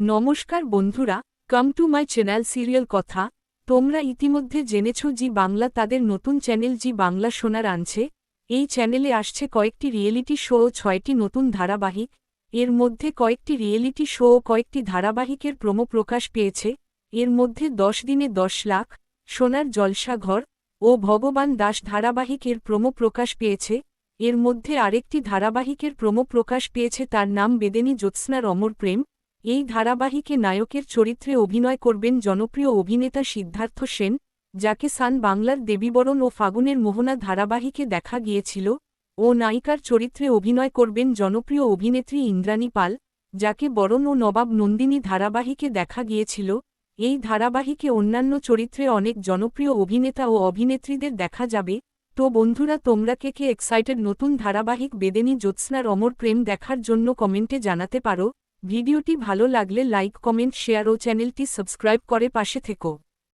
নমস্কার বন্ধুরা come to my channel serial কথা। তোমরা ইতিমধ্যে জেনেছ জি বাংলা তাদের নতুন চ্যানেল জি বাংলা শোনার আনছে। এই চ্যানেলে আসছে কয়েকটি রিয়েলিটি শো ও ছয়টি নতুন ধারাবাহিক। এর মধ্যে কয়েকটি রিয়েলিটি শো ও কয়েকটি ধারাবাহিকের প্রমো প্রকাশ পেয়েছে। এর মধ্যে দশ দিনে দশ লাখ, সোনার জলসাঘর ও ভগবান দাস ধারাবাহিকের প্রমো প্রকাশ পেয়েছে। এর মধ্যে আরেকটি ধারাবাহিকের প্রমো প্রকাশ পেয়েছে তার নাম বেদেনী জ্যোৎস্নার অমর প্রেম। এই ধারাবাহিকে নায়কের চরিত্রে অভিনয় করবেন জনপ্রিয় অভিনেতা সিদ্ধার্থ সেন, যাকে সান বাংলার দেবীবরণ ও ফাগুনের মোহনা ধারাবাহিকে দেখা গিয়েছিল, ও নায়িকার চরিত্রে অভিনয় করবেন জনপ্রিয় অভিনেত্রী ইন্দ্রাণী পাল, যাকে বরণ ও নবাব নন্দিনী ধারাবাহিকে দেখা গিয়েছিল। এই ধারাবাহিকে অন্যান্য চরিত্রে অনেক জনপ্রিয় অভিনেতা ও অভিনেত্রীদের দেখা যাবে। তো বন্ধুরা, তোমরা কে কে এক্সাইটেড নতুন ধারাবাহিক বেদেনী জ্যোৎস্নার অমর প্রেম দেখার জন্য কমেন্টে জানাতে পারো। ভিডিওটি ভালো লাগলে লাইক কমেন্ট শেয়ার ও চ্যানেলটি সাবস্ক্রাইব করে পাশে থেকো।